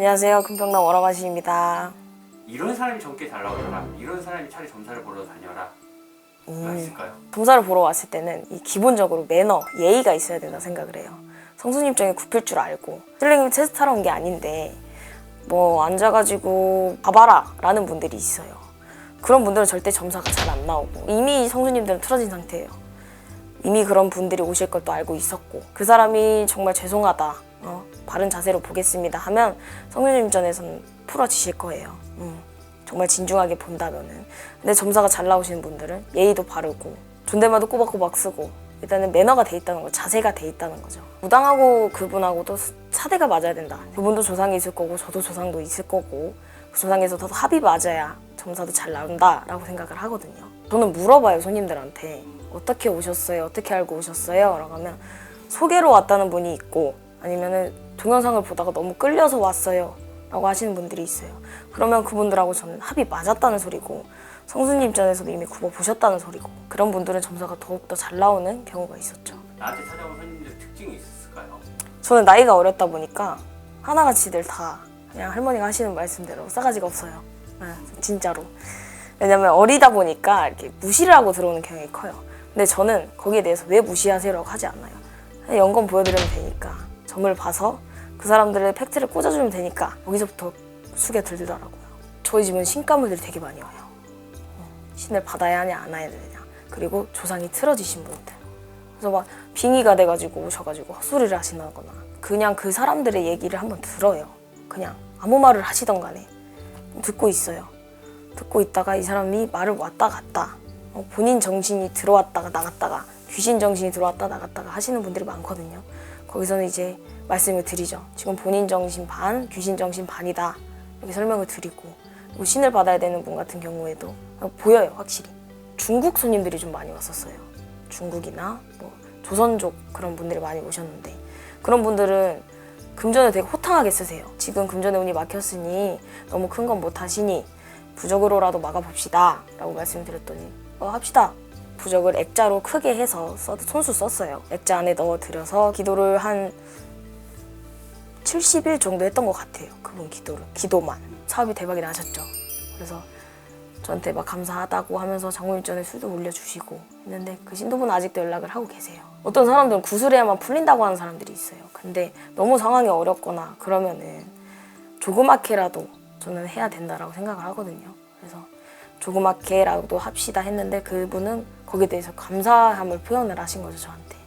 안녕하세요. 금평당 워라바시입니다. 이런 사람이 젊게 잘 나오더라. 이런 사람이 차라리 점사를 보러 다녀라. 가 있을까요? 점사를 보러 왔을 때는 이 기본적으로 매너, 예의가 있어야 된다 생각을 해요. 성수님 입장에 굽힐 줄 알고 슬랭이 테스트하러 온 게 아닌데 뭐 앉아가지고 봐봐라 라는 분들이 있어요. 그런 분들은 절대 점사가 잘 안 나오고 이미 성수님들은 틀어진 상태예요. 이미 그런 분들이 오실 걸 또 알고 있었고 그 사람이 정말 죄송하다 어, 바른 자세로 보겠습니다 하면 성수님 입장에서는 풀어지실 거예요. 음, 정말 진중하게 본다면은. 근데 점사가 잘 나오시는 분들은 예의도 바르고 존댓말도 꼬박꼬박 쓰고 일단은 매너가 돼 있다는 거 자세가 돼 있다는 거죠. 무당하고 그분하고도 차대가 맞아야 된다. 그분도 조상이 있을 거고 저도 조상도 있을 거고 그 조상에서 더 합이 맞아야 점사도 잘 나온다라고 생각을 하거든요. 저는 물어봐요 손님들한테. 어떻게 오셨어요? 어떻게 알고 오셨어요? 라고 하면 소개로 왔다는 분이 있고 아니면은 동영상을 보다가 너무 끌려서 왔어요 라고 하시는 분들이 있어요 그러면 그분들하고 저는 합이 맞았다는 소리고 성수님 입장에서도 이미 굽어 보셨다는 소리고 그런 분들은 점사가 더욱더 잘 나오는 경우가 있었죠 나한테 찾아온 손님들 특징이 있었을까요? 저는 나이가 어렸다 보니까 하나같이 들 다 그냥 할머니가 하시는 말씀대로 싸가지가 없어요. 네, 진짜로. 왜냐면 어리다 보니까 이렇게 무시를 하고 들어오는 경향이 커요. 근데 저는 거기에 대해서 왜 무시하세요라고 하지 않아요. 연건 보여드리면 되니까 점을 봐서 그 사람들의 팩트를 꽂아주면 되니까 거기서부터 숙여 들더라고요. 저희 집은 신가물들이 되게 많이 와요. 어, 신을 받아야 하냐 안 해야 되냐. 그리고 조상이 틀어지신 분들. 그래서 막 빙의가 돼가지고 오셔가지고 헛소리를 하시거나 그냥 그 사람들의 얘기를 한번 들어요. 그냥 아무 말을 하시던 간에 듣고 있어요. 듣고 있다가 이 사람이 말을 왔다 갔다 어, 본인 정신이 들어왔다가 나갔다가 귀신 정신이 들어왔다 나갔다가 하시는 분들이 많거든요. 거기서는 이제 말씀을 드리죠. 지금 본인 정신 반, 귀신 정신 반이다. 이렇게 설명을 드리고 그리고 신을 받아야 되는 분 같은 경우에도 보여요, 확실히. 중국 손님들이 좀 많이 왔었어요. 중국이나 뭐 조선족 그런 분들이 많이 오셨는데 그런 분들은 금전을 되게 호탕하게 쓰세요. 지금 금전의 운이 막혔으니 너무 큰 건 못 하시니 부적으로라도 막아봅시다. 라고 말씀드렸더니 어, 합시다. 부적을 액자로 크게 해서 써, 손수 썼어요. 액자 안에 넣어드려서 기도를 한 70일 정도 했던 것 같아요. 그분 기도를. 기도만. 사업이 대박이 나셨죠. 그래서 저한테 막 감사하다고 하면서 장모일전에 술도 올려주시고 했는데 그 신도분 아직도 연락을 하고 계세요. 어떤 사람들은 구슬해야만 풀린다고 하는 사람들이 있어요. 근데 너무 상황이 어렵거나 그러면은 조그맣게라도 저는 해야 된다라고 생각을 하거든요. 그래서 조그맣게라도 합시다 했는데 그분은 거기에 대해서 감사함을 표현을 하신 거죠 저한테.